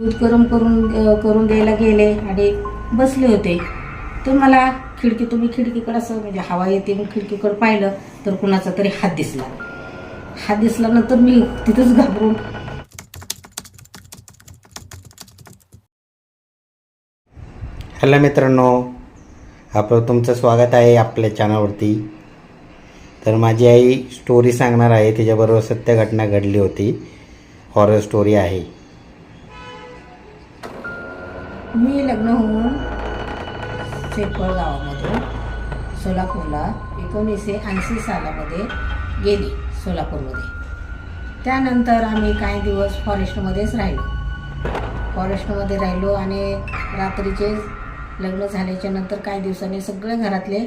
दूध गरम करून करून द्यायला गेले आणि बसले होते. तर मला खिडकी तुम्ही खिडकीकडं असं म्हणजे हवा येते मग खिडकीकडं पाहिलं तर कुणाचा तरी हात दिसला. हात दिसल्यानंतर मी तिथंच घाबरून हॅलो मित्रांनो आपलं तुमचं स्वागत आहे आपल्या चॅनलवरती. तर माझी आई स्टोरी सांगणार आहे तिच्याबरोबर सत्य घटना घडली होती. हॉरर स्टोरी आहे. मी लग्न होऊन शेपळ गावामध्ये सोलापूरला एकोणीसशे ऐंशी सालामध्ये गेली सोलापूरमध्ये. त्यानंतर आम्ही काही दिवस फॉरेस्टमध्येच राहिलो. फॉरेस्टमध्ये राहिलो आणि रात्रीचे लग्न झाल्याच्यानंतर काही दिवसांनी सगळे घरातले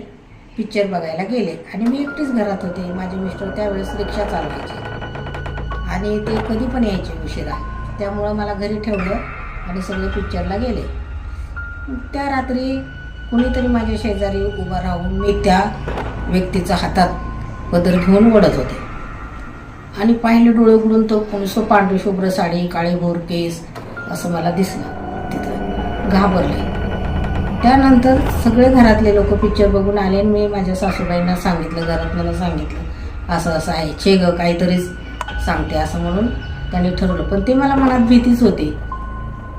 पिक्चर बघायला गेले आणि मी एकटीच घरात होते. माझे मिस्टर त्यावेळेस रिक्षा चालवायचे आणि ते कधी पण यायचे उशिरा. त्यामुळं मला घरी ठेवलं आणि सगळे पिक्चरला गेले. त्या रात्री कुणीतरी माझ्या शेजारी उभा राहून मी त्या व्यक्तीचा हातात पदर घेऊन ओढत होते. आणि पाहिले डोळे उघडून तो कोणसो पांढरीशुभ्र साडी काळे भोर केस असं मला दिसलं. तिथं घाबरले. त्यानंतर सगळे घरातले लोक पिक्चर बघून आले आणि मी माझ्या सासूबाईंना सांगितलं घरात सांगितलं असं असं आहे. छे ग काहीतरीच सांगते असं म्हणून त्यांनी ठरवलं. पण ते मला मनात भीतीच होती.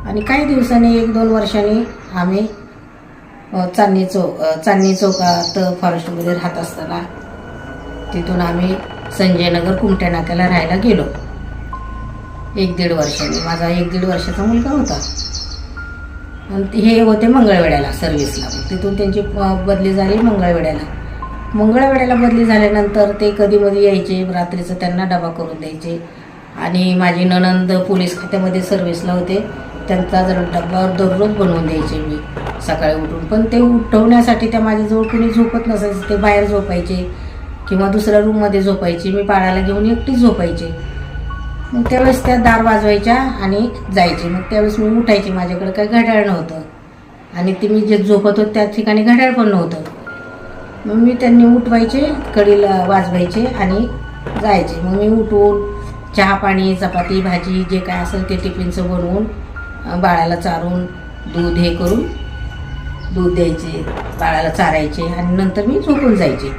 आणि काही दिवसांनी एक दोन वर्षांनी आम्ही चांदणी चौक चांदणी चौकात फॉरेस्टमध्ये राहत असताना तिथून आम्ही संजयनगर कुमट्या नाक्याला राहायला गेलो. एक दीड वर्षांनी. माझा एक दीड वर्षाचा मुलगा होता. आणि ते- हे होते मंगळवेड्याला सर्व्हिसला तिथून त्यांची बदली झाली मंगळवेड्याला मंगळवेड्याला बदली झाल्यानंतर ते कधी मधी यायचे रात्रीचं त्यांना डबा करून द्यायचे. आणि माझी ननंद पोलीस खात्यामध्ये सर्व्हिसला होते. त्यांचा जर डब्बा दररोज बनवून द्यायचे मी सकाळी उठून. पण ते उठवण्यासाठी त्या माझ्याजवळ कुणी झोपत नसायचे ते बाहेर झोपायचे किंवा दुसऱ्या रूममध्ये झोपायचे. मी पाळायला घेऊन एकटीच झोपायचे. मग त्यावेळेस त्या दार वाजवायच्या आणि जायचे. मग त्यावेळेस मी उठायचे. माझ्याकडे काही घड्याळ नव्हतं. आणि ते मी जे झोपत होतं त्या ठिकाणी घड्याळ पण नव्हतं. मग मी त्यांनी उठवायचे कडीला वाजवायचे आणि जायचे. मग मी उठून चहा पाणी चपाती भाजी जे काय असेल ते टिफिनचं बनवून बाळाला चारून दूध हे करून दूध द्यायचे बाळाला चारायचे आणि नंतर मी झोपून जायचे.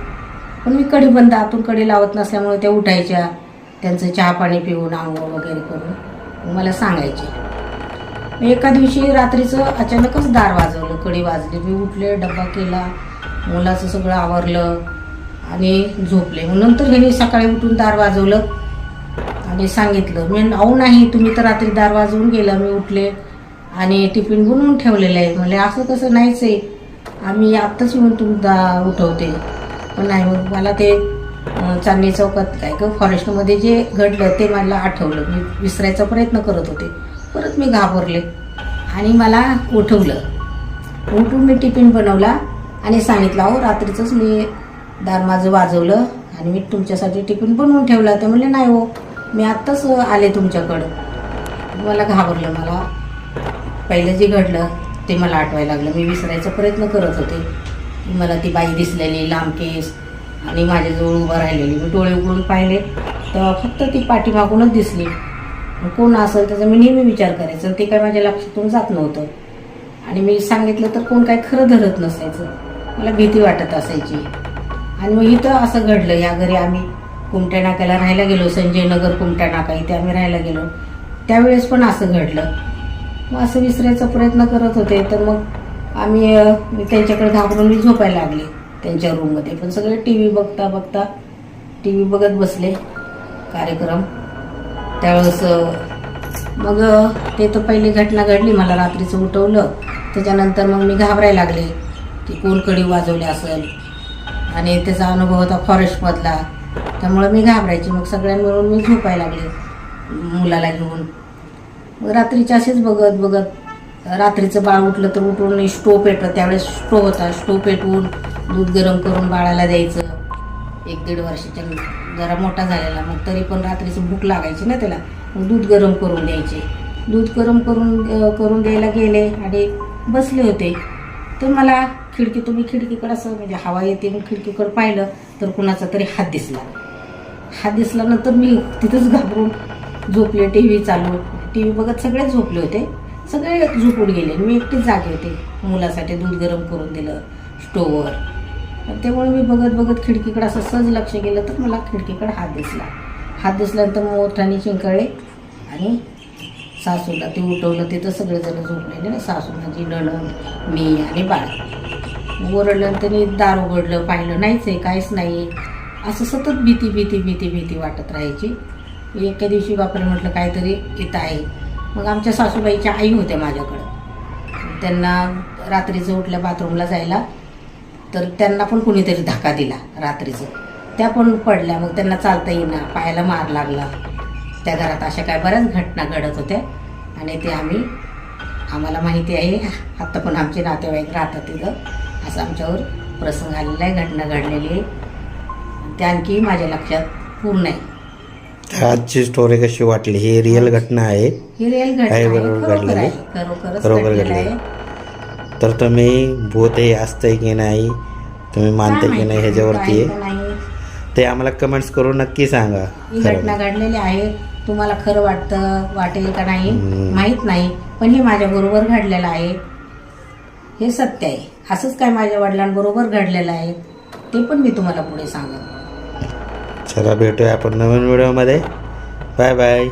पण मी कडी बंद आतून कडी लावत नसल्यामुळे त्या उठायच्या त्यांचं चहा पाणी पिऊन आंघोळ वगैरे करून मला सांगायचे. एका दिवशी रात्रीचं अचानकच दार वाजवलं कडी वाजली. मी उठले डब्बा केला मुलाचं सगळं आवरलं आणि झोपले. मग नंतर ह्याने सकाळी उठून दार वाजवलं. आणि सांगितलं. मी अहो नाही तुम्ही तर रात्री दार वाजवून गेला मी उठले आणि टिफिन बनवून ठेवलेलं आहे. म्हणजे असं कसं नाहीच आहे. आम्ही आत्ताच येऊन तुमचा उठवते. पण नाही मग मला ते चांदणी चौकात काय ग फॉरेस्टमध्ये जे घडलं ते मला आठवलं. मी विसरायचा प्रयत्न करत होते. परत मी घाबरले आणि मला उठवलं. उठून मी टिफिन बनवला आणि सांगितलं अहो रात्रीचंच मी दार माझं वाजवलं आणि मी तुमच्यासाठी टिफिन बनवून ठेवला. ते म्हणले नाही हो मी आत्ताच आले तुमच्याकडं. मला घाबरलं मला. पहिलं जे घडलं ते मला आठवायला लागलं. मी विसरायचा प्रयत्न करत होते. मला ती बाई दिसलेली लांब केस आणि माझ्याजवळ उभं राहिलेली. मी डोळे उघडून पाहिले तर फक्त ती पाठीमागूनच दिसली. कोण असेल त्याचा मी नेहमी विचार करायचं. ते काय माझ्या लक्षातून जात नव्हतं. आणि मी सांगितलं तर कोण काय खरं धरत नसायचं. मला भीती वाटत असायची. आणि मग इथं असं घडलं या घरी आम्ही कुमट्या नाक्याला राहायला गेलो संजय नगर कुमट्या नाका इथे आम्ही राहायला गेलो. त्यावेळेस पण असं घडलं. मग असं विसरायचा प्रयत्न करत होते तर मग आम्ही मी त्यांच्याकडे घाबरून मी झोपायला लागले त्यांच्या रूममध्ये. पण सगळे टी व्ही बघता बघता टी व्ही बघत बसले कार्यक्रम. त्यावेळेस मग ते तर पहिली घटना घडली मला रात्रीचं उठवलं. त्याच्यानंतर मग मी घाबरायला लागले की कोण कडी वाजवली असेल? आणि त्याचा अनुभव होता फॉरेस्टमधला त्यामुळं मी घाबरायची. मग सगळ्या मिळून मी झोपायला लागले. मुलाला घेऊन. मग रात्रीचे असेच बघत बघत रात्रीचं बाळ उठलं तर उठून स्टोव पेटलं त्यावेळेस स्टोव होता. स्टोव पेटवून दूध गरम करून बाळाला द्यायचं. एक दीड वर्षाच्या जरा मोठा झालेला. मग तरी पण रात्रीचं भूक लागायची ना त्याला. मग दूध गरम करून द्यायचे. दूध गरम करून करून द्यायला गेले आणि बसले होते. तर मला खिडकी तुम्ही खिडकीकडं असं म्हणजे हवा येते मग खिडकीकडं पाहिलं तर कुणाचा तरी हात दिसला. हात दिसल्यानंतर मी तिथंच घाबरून झोपले टी व्ही चालू. टी व्ही बघत सगळेच झोपले होते. सगळे झोपून गेले. मी एकटीच जागे होते. मुलासाठी दूध गरम करून दिलं स्टोवर त्यामुळे मी बघत बघत खिडकीकडे असं सहज लक्ष केलं तर मला खिडकीकडे हात दिसला. हात दिसल्यानंतर मोठाने चिंकळले आणि सासूला ते उठवलं. तिथं सगळेजण झोपलेले ना. सासू माझी नणंद मी आणि बाळ. ओरडलं त्यांनी दार उघडलं पाहिलं नाहीच आहे काहीच नाही असं सतत भीती भीती भीती भीती वाटत राहायची. म्हणजे एका दिवशी बापाला म्हटलं काहीतरी येत आहे. मग आमच्या सासूबाईच्या आई होत्या माझ्याकडं. त्यांना रात्रीचं उठल्या बाथरूमला जायला तर त्यांना पण कुणीतरी धक्का दिला रात्रीचं. त्या पण पडल्या मग त्यांना चालता येईना पायाला मार लागला. त्या घरात अशा काय बऱ्याच घटना घडत होत्या. आणि ते आम्ही आम्हाला माहिती आहे आत्ता पण आमचे नातेवाईक राहतात तिथं. असं आमच्यावर प्रसंग आलेला आहे घटना घडलेली आहे. ते आणखी माझ्या लक्षात पूर्ण आहे. आजची स्टोरी कशी वाटली? ही रिअल घटना आहे. ही रिअल घटना आहे. आहे बरोबर खरोखर घडलेली? आहे. खरोखरच खरोखर घडलेलं घडलेली. आहे. तर तुम्ही भूत हे असतंय की नाही? तुम्ही मानते काय की नाही ह्याच्यावरती? नाही. ते आम्हाला कमेंट्स करून नक्की सांगा. ही खरं घटना घडलेली आहे. तुम्हाला खरं वाटतं वाटेल का नाही? हम्म. माहीत नाही. पण हे माझ्या बरोबर घडलेलं आहे. हे सत्य आहे. असंच काय माझ्या वडिलांबरोबर घडलेलं आहे ते पण मी तुम्हाला पुढे सांगेन. चला भेटूया आपण नवीन व्हिडिओमध्ये. Bye bye.